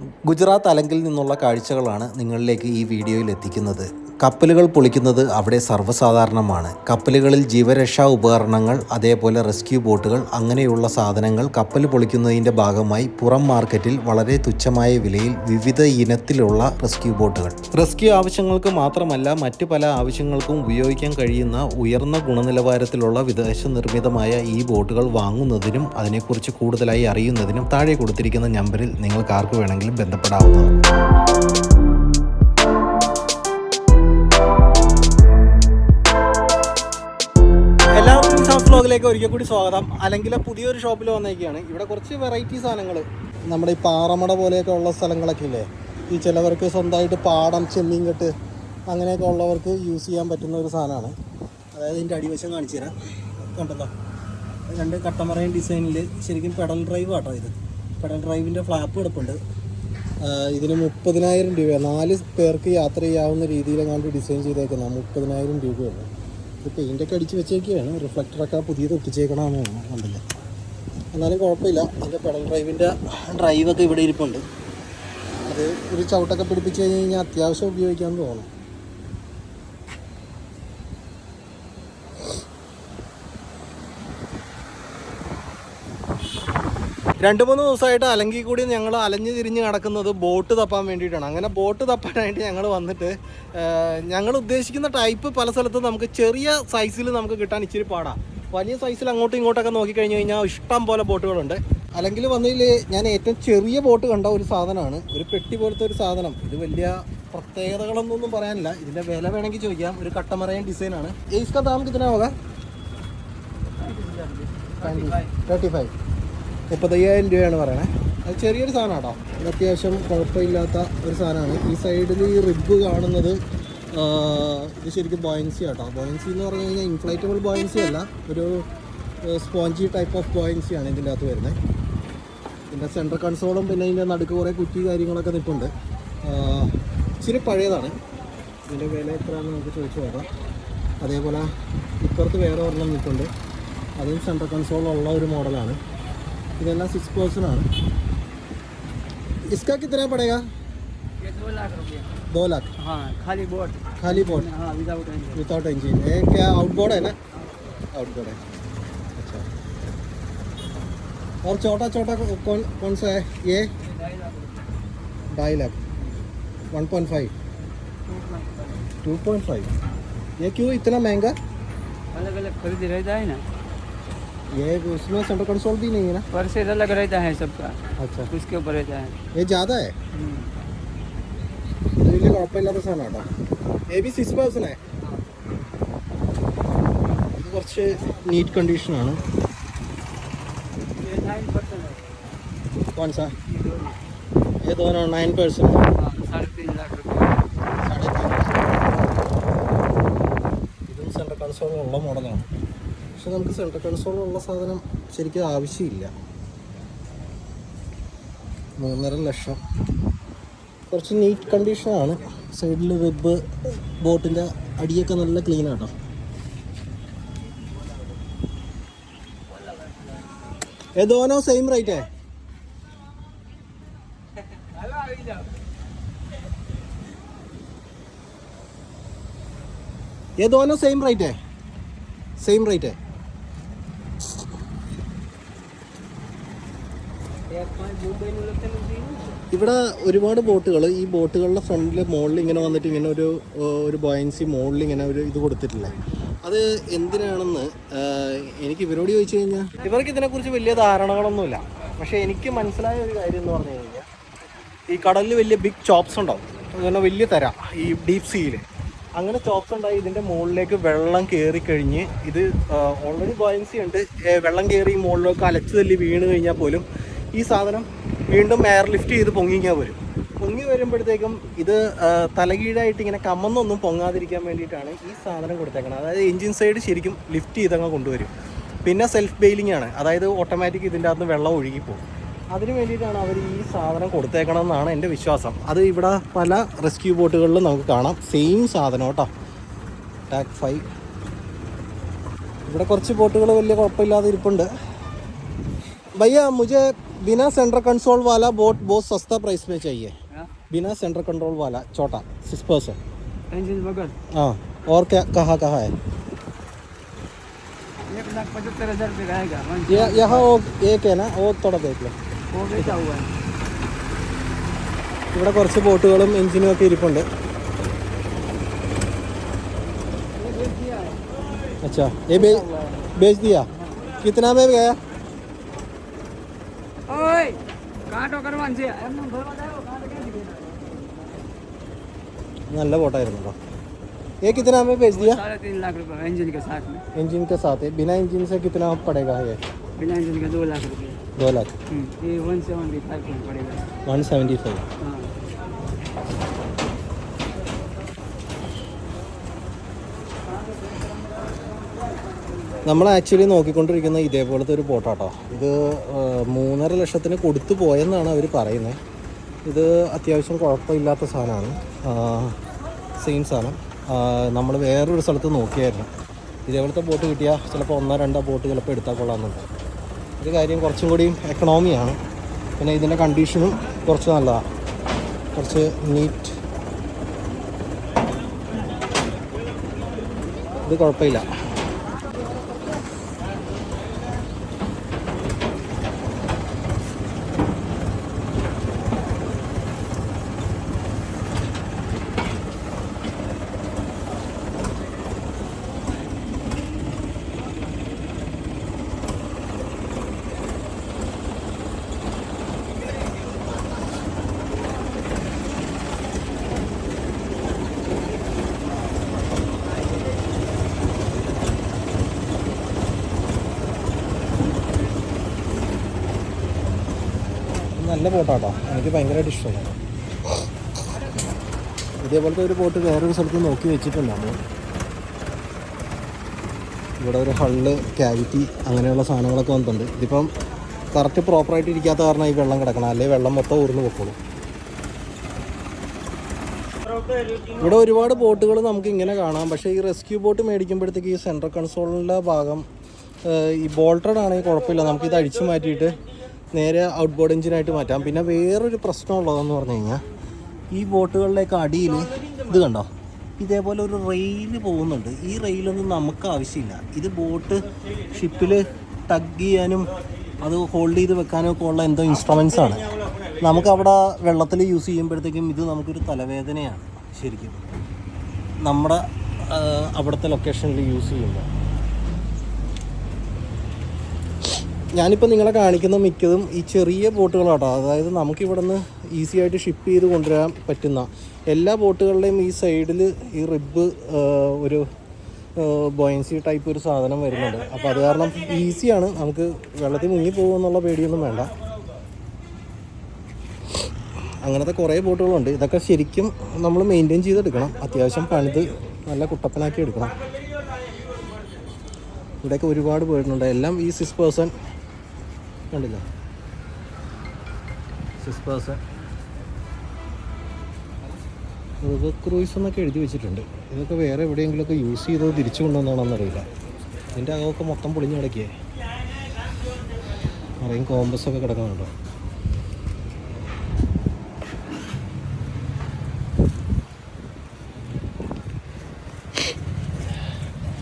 ഗുജറാത്ത് അലങ്കിൽ നിന്നുള്ള കാഴ്ചകളാണ് നിങ്ങളിലേക്ക് ഈ വീഡിയോയിൽ എത്തിക്കുന്നത്. കപ്പലുകൾ പൊളിക്കുന്നത് അവിടെ സർവസാധാരണമാണ്. കപ്പലുകളിൽ ജീവരക്ഷാ ഉപകരണങ്ങൾ അതേപോലെ റെസ്ക്യൂ ബോട്ടുകൾ അങ്ങനെയുള്ള സാധനങ്ങൾ കപ്പൽ പൊളിക്കുന്നതിന്റെ ഭാഗമായി പുറം മാർക്കറ്റിൽ വളരെ തുച്ഛമായ വിലയിൽ വിവിധ ഇനത്തിലുള്ള റെസ്ക്യൂ ബോട്ടുകൾ. റെസ്ക്യൂ ആവശ്യങ്ങൾക്ക് മാത്രമല്ല മറ്റു പല ആവശ്യങ്ങൾക്കും ഉപയോഗിക്കാൻ കഴിയുന്ന ഉയർന്ന ഗുണനിലവാരത്തിലുള്ള വിദേശ നിർമ്മിതമായ ഈ ബോട്ടുകൾ വാങ്ങുന്നതിനും അതിനെക്കുറിച്ച് കൂടുതലായി അറിയുന്നതിനും താഴെ കൊടുത്തിരിക്കുന്ന നമ്പറിൽ നിങ്ങൾക്ക് ആർക്ക് വേണമെങ്കിലും ബന്ധപ്പെടാവുന്നതാണ്. എല്ലാവർക്കും ഷോപ്പ് വ്ലോഗിലേക്ക് ഒരിക്കൽ കൂടി സ്വാഗതം. അല്ലെങ്കിൽ പുതിയൊരു ഷോപ്പിൽ വന്നേക്കാണ്. ഇവിടെ കുറച്ച് വെറൈറ്റി സാധനങ്ങൾ നമ്മുടെ ഈ പാറമട പോലെയൊക്കെ ഉള്ള സ്ഥലങ്ങളൊക്കെ ഇല്ലേ? ഈ ചിലവർക്ക് സ്വന്തമായിട്ട് പാടം ചെമ്മീൻ കെട്ട് അങ്ങനെയൊക്കെ ഉള്ളവർക്ക് യൂസ് ചെയ്യാൻ പറ്റുന്ന ഒരു സാധനമാണ്. അതായത് ഇതിന്റെ അടിവശം കാണിച്ചു തരാം. കണ്ടല്ലോ? രണ്ട് കട്ടമറയും ഡിസൈനിൽ ശരിക്കും പെഡൽ ഡ്രൈവ് ആട്ടോ ഇത്. പെഡൽ ഡ്രൈവിന്റെ ഫ്ലാപ്പ് കിടപ്പുണ്ട് ഇതിന് മുപ്പതിനായിരം രൂപ നാല് പേർക്ക് യാത്ര ചെയ്യാവുന്ന രീതിയിലെങ്ങാണ്ട് ഡിസൈൻ ചെയ്തേക്കുന്ന മുപ്പതിനായിരം രൂപയാണ്. ഇത് പെയിന്റൊക്കെ അടിച്ച് വെച്ചേക്കുകയാണ് റിഫ്ലക്ടറൊക്കെ പുതിയത് ഒട്ടിച്ചേക്കണമെന്ന് തോന്നുന്നു കണ്ടില്ല എന്നാലും കുഴപ്പമില്ല. അതിന്റെ പെഡൽ ഡ്രൈവിന്റെ ഡ്രൈവൊക്കെ ഇവിടെ ഇരിപ്പുണ്ട്. അത് ഒരു ചവിട്ടൊക്കെ പിടിപ്പിച്ച് കഴിഞ്ഞ് കഴിഞ്ഞാൽ അത്യാവശ്യം ഉപയോഗിക്കാമെന്ന് തോന്നുന്നു. രണ്ട് മൂന്ന് ദിവസമായിട്ട് അല്ലെങ്കിൽ കൂടി ഞങ്ങൾ അലഞ്ഞു തിരിഞ്ഞ് നടക്കുന്നത് ബോട്ട് തപ്പാൻ വേണ്ടിയിട്ടാണ്. അങ്ങനെ ബോട്ട് തപ്പാനായിട്ട് ഞങ്ങൾ വന്നിട്ട് ഞങ്ങൾ ഉദ്ദേശിക്കുന്ന ടൈപ്പ് പല സ്ഥലത്തും നമുക്ക് ചെറിയ സൈസിൽ നമുക്ക് കിട്ടാൻ ഇച്ചിരി പാടാണ് വലിയ സൈസിൽ അങ്ങോട്ടും ഇങ്ങോട്ടൊക്കെ നോക്കിക്കഴിഞ്ഞ് കഴിഞ്ഞാൽ ഇഷ്ടം പോലെ ബോട്ടുകളുണ്ട്. അല്ലെങ്കിൽ വന്നതിൽ ഞാൻ ഏറ്റവും ചെറിയ ബോട്ട് കണ്ട ഒരു സാധനമാണ്. ഒരു പെട്ടി പോലത്തെ ഒരു സാധനം. ഇത് വലിയ പ്രത്യേകതകളൊന്നും പറയാനില്ല. ഇതിന്റെ വില വേണമെങ്കിൽ ചോദിക്കാം. ഒരു കട്ടമറയൻ ഡിസൈനാണ്. ഏസ്കാ താമസിക്കുന്ന പോകാം? തേർട്ടി ഫൈവ് മുപ്പത്തയ്യായിരം രൂപയാണ് പറയണേ. അത് ചെറിയൊരു സാധനം കേട്ടോ ഇത് അത്യാവശ്യം കുഴപ്പമില്ലാത്ത ഒരു സാധനമാണ്. ഈ സൈഡിൽ ഈ റിബ് കാണുന്നത് ഇത് ശരിക്കും ബോയൻസി കേട്ടോ ബോയൻസി എന്ന് പറഞ്ഞു കഴിഞ്ഞാൽ ഇൻഫ്ലൈറ്റബിൾ ബോയൻസി അല്ല. ഒരു സ്പോഞ്ചി ടൈപ്പ് ഓഫ് ബോയൻസി ആണ് ഇതിന്റെ അകത്ത് വരുന്നത് ഇതിന്റെ സെൻട്രൽ കൺസോളും പിന്നെ ഇതിന്റെ നടുക്ക് കുറേ കുറ്റി കാര്യങ്ങളൊക്കെ നിൽപ്പുണ്ട് ഇച്ചിരി പഴയതാണ്. ഇതിന്റെ വില എത്രയാണെന്ന് നമുക്ക് ചോദിച്ചു നോക്കാം. അതേപോലെ ഇപ്പുറത്ത് വേറെ ഒരെണ്ണം നിൽപ്പുണ്ട് അതും സെൻട്രൽ കൺസോൾ ഉള്ള ഒരു മോഡലാണ് इरेला सिक्स पर्सनर इसका कितना पड़ेगा ये दो लाख रुपये। दो लाख? हाँ खाली बोर्ड खाली बोर्ड हाँ विदाउट इंजन विदाउट इंजन है क्या आउटबोर्ड है ना? आउटबोर्ड है। अच्छा। और छोटा छोटा कौन कौन सा है? ये? ढाई lakh. One point five. Two point five. ये क्यों इतना महँगा? अलग अलग खरीद रहता है ना। ये उसमें सेंटर कंसोल भी नहीं है ना परसेट अलग रहता है सबका अच्छा उसके ऊपर रहता है ये ज़्यादा है हम्म। ഇത് വലിയ കുഴപ്പമില്ലാത്ത സാധനം കേട്ടോ എ ബി സിക്സ് പേഴ്സണേ ഇത് കുറച്ച് നീറ്റ് കണ്ടീഷനാണ് ये नाइन परसेंट है कौन सा ये दोनों ये दोनों नाइन परसेंट हाँ साढ़े तीन लाख रुपये ഇതും സെൻട്രൽ കൺസോൾ ഉള്ള മോഡലാണ് പക്ഷെ നമുക്ക് സെൻട്രൽ കൺസോൾ ഉള്ള സാധനം ശരിക്കും ആവശ്യമില്ല. മൂന്നര ലക്ഷം. കുറച്ച് നീറ്റ് കണ്ടീഷനാണ് സൈഡിൽ വെബ് ബോട്ടിന്റെ അടിയൊക്കെ നല്ല ക്ലീൻ ആട്ടോ. ഏ സെയിം റേറ്റേ ഏതോനോ സെയിം റേറ്റേ സെയിം റേറ്റേ ഇവിടെ ഒരുപാട് ബോട്ടുകൾ. ഈ ബോട്ടുകളുടെ ഫ്രണ്ടിൽ മുകളിൽ ഇങ്ങനെ വന്നിട്ട് ഇങ്ങനെ ഒരു ഒരു ബോയൻസി മുകളിൽ ഇങ്ങനെ ഒരു ഇത് കൊടുത്തിട്ടില്ല? അത് എന്തിനാണെന്ന് എനിക്ക് ഇവരോട് ചോദിച്ചു കഴിഞ്ഞാൽ ഇവർക്ക് ഇതിനെക്കുറിച്ച് വലിയ ധാരണകളൊന്നുമില്ല. പക്ഷേ എനിക്ക് മനസ്സിലായ ഒരു കാര്യം എന്ന് പറഞ്ഞു കഴിഞ്ഞാൽ ഈ കടലിൽ വലിയ ബിഗ് ചോപ്സ് ഉണ്ടാവും. അതുപോലെ വലിയ തര ഈ ഡീപ് സീയിൽ അങ്ങനെ ചോപ്സ് ഉണ്ടായി ഇതിന്റെ മുകളിലേക്ക് വെള്ളം കയറി കഴിഞ്ഞ് ഇത് ഓൾറെഡി ബോയൻസി ഉണ്ട്. വെള്ളം കയറി മുകളിലേക്ക് അലച്ചു തല്ലി വീണ് കഴിഞ്ഞാൽ പോലും ഈ സാധനം വീണ്ടും എയർ ലിഫ്റ്റ് ചെയ്ത് പൊങ്ങിക്കാൻ വരും. പൊങ്ങി വരുമ്പോഴത്തേക്കും ഇത് തലകീഴായിട്ട് ഇങ്ങനെ കമ്മന്നൊന്നും പൊങ്ങാതിരിക്കാൻ വേണ്ടിയിട്ടാണ് ഈ സാധനം കൊടുത്തേക്കുന്നത് അതായത് എഞ്ചിൻ സൈഡ് ശരിക്കും ലിഫ്റ്റ് ചെയ്തങ്ങ് കൊണ്ടുവരും. പിന്നെ സെൽഫ് ബെയിലിംഗ് ആണ്. അതായത് ഓട്ടോമാറ്റിക് ഇതിന്റെ അകത്ത് വെള്ളം ഒഴുകിപ്പോകും അതിന് വേണ്ടിയിട്ടാണ് അവർ ഈ സാധനം കൊടുത്തേക്കണമെന്നാണ് എന്റെ വിശ്വാസം. അത് ഇവിടെ പല റെസ്ക്യൂ ബോട്ടുകളിലും നമുക്ക് കാണാം. സെയിം സാധനം കേട്ടോ. ടാക് ഫൈവ് ഇവിടെ കുറച്ച് ബോട്ടുകൾ വലിയ കുഴപ്പമില്ലാതെ ഇരിപ്പുണ്ട്. ഭയ്യ മുജേ बिना सेंटर कंसोल वाला बोट बहुत सस्ता प्राइस में चाहिए हाँ? बिना सेंटर कंट्रोल वाला छोटा सिक्स पर्सन इंजन बगल हाँ और क्या कहाँ कहाँ है एक लाख पचहत्तर हजार रुपये का आएगा वन ये यहाँ वो एक है ना वो थोड़ा देख लो वो बेचा हुआ है ഇവിടെ കുറച്ച് ബോട്ടുകളും എഞ്ചിനും ഒക്കെ ഇരിപ്പുണ്ട് ये बेच दिया है अच्छा ये बे, बेच दिया कितना में गया काटो करवान से एमने भरवा जाओ काटो क्या दिखेगा നല്ല ബോട്ടായിരുന്നു കേട്ടോ ये कितना में बेच दिया साढ़े तीन लाख रुपए इंजन के साथ में इंजन के साथ है बिना इंजन से कितना पड़ेगा ये बिना इंजन के दो लाख रुपए दो लाख हम्म, ये वन सेवेंटी फाइव में पड़ेगा वन सेवेंटी फाइव നമ്മൾ ആക്ച്വലി നോക്കിക്കൊണ്ടിരിക്കുന്ന ഇതേപോലത്തെ ഒരു ബോട്ടാട്ടോ ഇത് മൂന്നര ലക്ഷത്തിന് കൊടുത്തു പോയെന്നാണ് അവർ പറയുന്നത് ഇത് അത്യാവശ്യം കുഴപ്പമില്ലാത്ത സാധനമാണ്. സെയിം സാധനം. നമ്മൾ വേറൊരു സ്ഥലത്ത് നോക്കിയായിരുന്നു. ഇതേപോലത്തെ ബോട്ട് കിട്ടിയാൽ ചിലപ്പോൾ ഒന്നോ രണ്ടോ ബോട്ട് ചിലപ്പോൾ എടുത്താൽ കൊള്ളാമെന്നുണ്ട്. ഒരു കാര്യം കുറച്ചും കൂടിയും എക്കണോമിയാണ് പിന്നെ ഇതിന്റെ കണ്ടീഷനും കുറച്ച് നല്ലതാണ് കുറച്ച് നീറ്റ് ഇത് കുഴപ്പമില്ല. നല്ല ബോട്ടാട്ടോ. എനിക്ക് ഭയങ്കരമായിട്ട് ഇഷ്ടമായി ഇതേപോലത്തെ ഒരു ബോട്ട് വേറൊരു സ്ഥലത്ത് നോക്കി വെച്ചിട്ടുണ്ട് നമ്മൾ ഇവിടെ ഒരു ഹള്ള് ക്യാവിറ്റി അങ്ങനെയുള്ള സാധനങ്ങളൊക്കെ വന്നിട്ടുണ്ട്. ഇതിപ്പം കറക്റ്റ് പ്രോപ്പറായിട്ട് ഇരിക്കാത്ത കാരണം ഈ വെള്ളം കിടക്കണം. അല്ലെങ്കിൽ വെള്ളം മൊത്തം ഊർന്ന് പൊക്കോളും. ഇവിടെ ഒരുപാട് ബോട്ടുകൾ നമുക്ക് ഇങ്ങനെ കാണാം. പക്ഷേ ഈ റെസ്ക്യൂ ബോട്ട് മേടിക്കുമ്പോഴത്തേക്ക് ഈ സെൻട്രൽ കൺസോളിന്റെ ഭാഗം ഈ ബോൾട്ടഡ് ആണെങ്കിൽ കുഴപ്പമില്ല. നമുക്കിത് അഴിച്ചു മാറ്റിയിട്ട് നേരെ ഔട്ട് ബോർഡ് എഞ്ചിനായിട്ട് മാറ്റാം. പിന്നെ വേറൊരു പ്രശ്നമുള്ളതെന്ന് പറഞ്ഞു കഴിഞ്ഞാൽ ഈ ബോട്ടുകളിലേക്ക് അടിയിൽ ഇത് കണ്ടോ? ഇതേപോലെ ഒരു റെയിൽ പോകുന്നുണ്ട്. ഈ റെയിലൊന്നും നമുക്ക് ആവശ്യമില്ല. ഇത് ബോട്ട് ഷിപ്പിൽ ടഗ് ചെയ്യാനും അത് ഹോൾഡ് ചെയ്ത് വെക്കാനും ഒക്കെ ഉള്ള എന്തോ ഇൻസ്ട്രുമെൻസ് ആണ്. നമുക്ക് അവിടെ വെള്ളത്തിൽ യൂസ് ചെയ്യുമ്പോഴത്തേക്കും ഇത് നമുക്കൊരു തലവേദനയാണ് ശരിക്കും. നമ്മുടെ അവിടുത്തെ ലൊക്കേഷനിൽ യൂസ് ചെയ്യുമ്പോൾ. ഞാനിപ്പോൾ നിങ്ങളെ കാണിക്കുന്ന മിക്കതും ഈ ചെറിയ ബോട്ടുകളാട്ടോ. അതായത് നമുക്കിവിടെ നിന്ന് ഈസി ആയിട്ട് ഷിപ്പ് ചെയ്ത് കൊണ്ടുവരാൻ പറ്റുന്ന എല്ലാ ബോട്ടുകളുടെയും ഈ സൈഡിൽ ഈ റിബ് ഒരു ബോയൻസി ടൈപ്പ് ഒരു സാധനം വരുന്നുണ്ട്. അപ്പോൾ അത് കാരണം ഈസിയാണ് നമുക്ക് വെള്ളത്തിൽ മുങ്ങി പോകുമെന്നുള്ള പേടിയൊന്നും വേണ്ട. അങ്ങനത്തെ കുറേ ബോട്ടുകളുണ്ട്. ഇതൊക്കെ ശരിക്കും നമ്മൾ മെയിന്റെയിൻ ചെയ്തെടുക്കണം. അത്യാവശ്യം പണിത് നല്ല കുട്ടപ്പനാക്കി എടുക്കണം. ഇവിടെയൊക്കെ ഒരുപാട് പേരുന്നുണ്ട് എല്ലാം ഈ സിക്സ് പേഴ്സൺ കണ്ടില്ല സിക്സ് പേഴ്സൺ റിവർ ക്രൂയിസ് എന്നൊക്കെ എഴുതി വെച്ചിട്ടുണ്ട് ഇതൊക്കെ വേറെ എവിടെയെങ്കിലുമൊക്കെ യൂസ് ചെയ്തത് തിരിച്ചു കൊണ്ടുവന്നാണെന്നറിയില്ല ഇതിൻ്റെ അകമൊക്കെ മൊത്തം പൊളിഞ്ഞ് കിടക്കിയേ അറിയും കോമ്പസൊക്കെ കിടക്കുന്നുണ്ടോ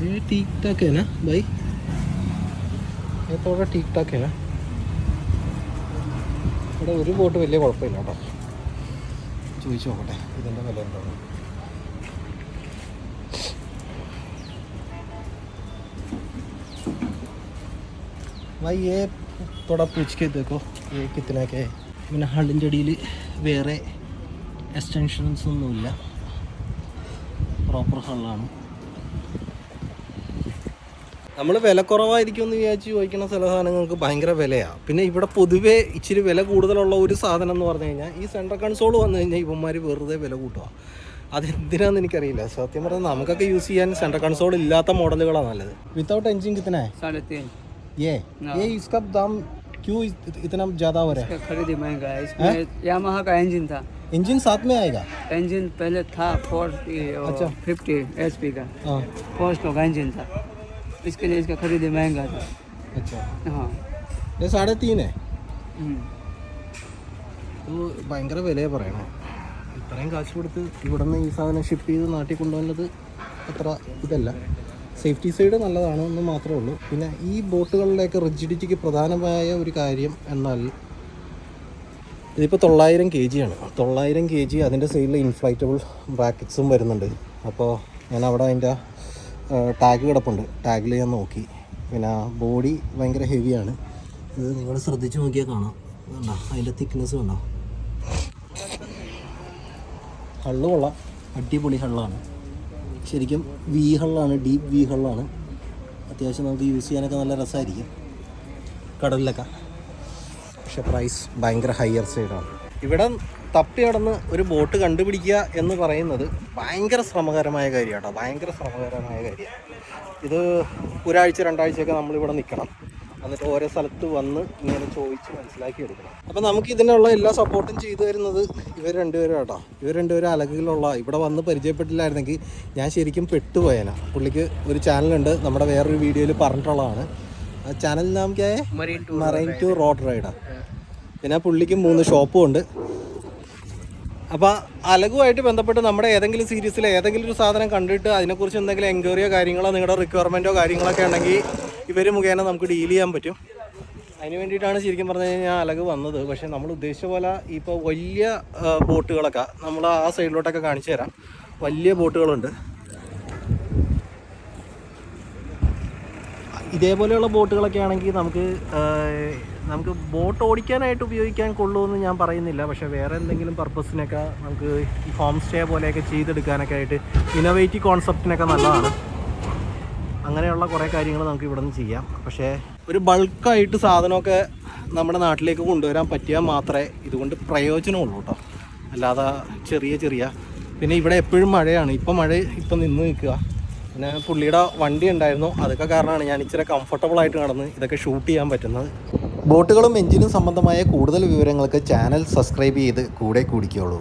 ये ठीक ठाक है ना भाई ये थोड़ा ठीक ठाक है ना ഇവിടെ ഒരു ബോട്ട് വലിയ കുഴപ്പമില്ല കേട്ടോ ചോദിച്ചു നോക്കട്ടെ ഇതിൻ്റെ വില എന്താണ് भाई ये थोड़ा पूछ के देखो ये कितना के है പിന്നെ ഹള്ളിൻ്റെ അടിയിൽ വേറെ എക്സ്റ്റൻഷൻസ് ഒന്നുമില്ല പ്രോപ്പർ ഹള്ളാണ് നമ്മൾ വില കുറവായിരിക്കും എന്ന് വിചാരിച്ച് ചോദിക്കുന്ന ചില സാധനങ്ങൾക്ക് ഭയങ്കര വിലയാണ് പിന്നെ ഇവിടെ പൊതുവേ ഇച്ചിരി വില കൂടുതലുള്ള ഒരു സാധനം എന്ന് പറഞ്ഞു കഴിഞ്ഞാൽ ഈ സെൻട്രൽ കൺസോൾ വന്നു കഴിഞ്ഞാൽ ഇവന്മാർ വെറുതെ വില കൂട്ടുക അതെന്തിനാന്ന് എനിക്കറിയില്ല സത്യം പറഞ്ഞാൽ നമുക്കൊക്കെ യൂസ് ചെയ്യാൻ സെൻട്രൽ കൺസോൾ ഇല്ലാത്ത മോഡലുകളാണ് നല്ലത് വിത്തൗട്ട് എഞ്ചിൻ കിത്തന साढ़े तीन ये ये इसका दाम क्यों इत- इतना ज़्यादा हो रहा है इसका खरीदी महंगा है इसमें यामाहा का इंजन था इंजन साथ में आएगा इंजन पहले था फोर्टी अच्छा। फिफ्टी एच पी का हाँ फोर स्ट्रोक इंजन था इसके लिए इसका खरीदी महंगा था अच्छा हाँ ये साढ़े तीन है ഇത് ഭയങ്കര വിലയാണ് പറയണേ ഇത്രയും കാശ് കൊടുത്ത് ഇവിടെ നിന്ന് ഈ സാധനം ഷിപ്പ് ചെയ്ത് നാട്ടിൽ കൊണ്ടുവന്നത് അത്ര ഇതല്ല സേഫ്റ്റി സൈഡ് നല്ലതാണ് എന്ന് മാത്രമേ ഉള്ളൂ പിന്നെ ഈ ബോട്ടുകളിലേക്ക് റിജിഡിറ്റിക്ക് പ്രധാനമായ ഒരു കാര്യം എന്നാൽ ഇതിപ്പോൾ തൊള്ളായിരം കെ ജി ആണ് തൊള്ളായിരം കെ ജി അതിൻ്റെ സൈഡിൽ ഇൻഫ്ലൈറ്റബിൾ ബ്രാക്കറ്റ്സും വരുന്നുണ്ട് അപ്പോൾ ഞാൻ അവിടെ അതിൻ്റെ ടാഗ് കിടപ്പുണ്ട്. ടാഗിൽ ഞാൻ നോക്കി. പിന്നെ ബോഡി ഭയങ്കര ഹെവിയാണ് ഇത് നിങ്ങൾ ശ്രദ്ധിച്ച് നോക്കിയാൽ കാണാം. കണ്ടോ? അതിന്റെ തിക്നെസ് കണ്ടോ? ഹള്ള് കൊള്ളാം. അടിപൊളി ഹള്ളാണ് ശരിക്കും വി ഹള്ളാണ് ഡീപ്പ് വി ഹള്ളാണ് അത്യാവശ്യം നമുക്ക് യൂസ് ചെയ്യാനൊക്കെ നല്ല രസമായിരിക്കും കടലിലൊക്കെ. പക്ഷെ പ്രൈസ് ഭയങ്കര ഹയർ സൈഡാണ് ഇവിടെ തപ്പി നടന്ന് ഒരു ബോട്ട് കണ്ടുപിടിക്കുക എന്ന് പറയുന്നത് ഭയങ്കര ശ്രമകരമായ കാര്യമാണ് ഭയങ്കര ശ്രമകരമായ കാര്യമാണ് ഇത് ഒരാഴ്ച രണ്ടാഴ്ചയൊക്കെ നമ്മളിവിടെ നിൽക്കണം എന്നിട്ട് ഓരോ സ്ഥലത്ത് വന്ന് ഇങ്ങനെ ചോദിച്ച് മനസ്സിലാക്കി എടുക്കണം. അപ്പം നമുക്ക് ഇതിനുള്ള എല്ലാ സപ്പോർട്ടും ചെയ്തു തരുന്നത് ഇവർ രണ്ടുപേരും കേട്ടോ ഇവർ രണ്ടുപേരും അലകിലുള്ള ഇവിടെ വന്ന് പരിചയപ്പെട്ടില്ലായിരുന്നെങ്കിൽ ഞാൻ ശരിക്കും പെട്ടുപോയേനാ. പുള്ളിക്ക് ഒരു ചാനലുണ്ട് നമ്മുടെ വേറൊരു വീഡിയോയിൽ പറഞ്ഞിട്ടുള്ളതാണ്. ആ ചാനൽ നാം? മറൈൻ ടു റോഡ് റൈഡർ പിന്നെ പുള്ളിക്ക് മൂന്ന് ഷോപ്പും ഉണ്ട്. അപ്പോൾ അലകുമായിട്ട് ബന്ധപ്പെട്ട് നമ്മുടെ ഏതെങ്കിലും സീരീസിൽ ഏതെങ്കിലും ഒരു സാധനം കണ്ടിട്ട് അതിനെക്കുറിച്ച് എന്തെങ്കിലും എൻക്വയറിയോ കാര്യങ്ങളോ നിങ്ങളുടെ റിക്വയർമെന്റോ കാര്യങ്ങളൊക്കെ ഉണ്ടെങ്കിൽ ഇവർ മുഖേന നമുക്ക് ഡീൽ ചെയ്യാൻ പറ്റും. അതിന് വേണ്ടിയിട്ടാണ് ശരിക്കും പറഞ്ഞു കഴിഞ്ഞാൽ അലക് വന്നത്. പക്ഷേ നമ്മൾ ഉദ്ദേശിച്ച പോലെ ഇപ്പോൾ വലിയ ബോട്ടുകളൊക്കെ നമ്മൾ ആ സൈഡിലോട്ടൊക്കെ കാണിച്ചു തരാം. വലിയ ബോട്ടുകളുണ്ട്. ഇതേപോലെയുള്ള ബോട്ടുകളൊക്കെ ആണെങ്കിൽ നമുക്ക് നമുക്ക് ബോട്ട് ഓടിക്കാനായിട്ട് ഉപയോഗിക്കാൻ കൊള്ളുമെന്ന് ഞാൻ പറയുന്നില്ല. പക്ഷേ വേറെ എന്തെങ്കിലും പർപ്പസിനൊക്കെ നമുക്ക് ഈ ഹോം സ്റ്റേ പോലെയൊക്കെ ചെയ്തെടുക്കാനൊക്കെ ആയിട്ട് ഇന്നോവേറ്റീവ് കോൺസെപ്റ്റിനൊക്കെ നല്ലതാണ്. അങ്ങനെയുള്ള കുറേ കാര്യങ്ങൾ നമുക്ക് ഇവിടെ നിന്ന് ചെയ്യാം. പക്ഷേ ഒരു ബൾക്കായിട്ട് സാധനമൊക്കെ നമ്മുടെ നാട്ടിലേക്ക് കൊണ്ടുവരാൻ പറ്റിയാൽ മാത്രമേ ഇതുകൊണ്ട് പ്രയോജനമുള്ളൂ കേട്ടോ അല്ലാതെ ചെറിയ ചെറിയ. പിന്നെ ഇവിടെ എപ്പോഴും മഴയാണ്. ഇപ്പം മഴ ഇപ്പം നിന്ന് നിൽക്കുക. പിന്നെ പുള്ളിയുടെ വണ്ടി ഉണ്ടായിരുന്നു. അതൊക്കെ കാരണമാണ് ഞാൻ ഇച്ചിരി കംഫർട്ടബിൾ ആയിട്ട് നടന്ന് ഇതൊക്കെ ഷൂട്ട് ചെയ്യാൻ പറ്റുന്നത്. ബോട്ടുകളും എഞ്ചിനും സംബന്ധമായ കൂടുതൽ വിവരങ്ങൾക്ക് ചാനൽ സബ്സ്ക്രൈബ് ചെയ്ത് കൂടെ കൂടിക്കോളൂ.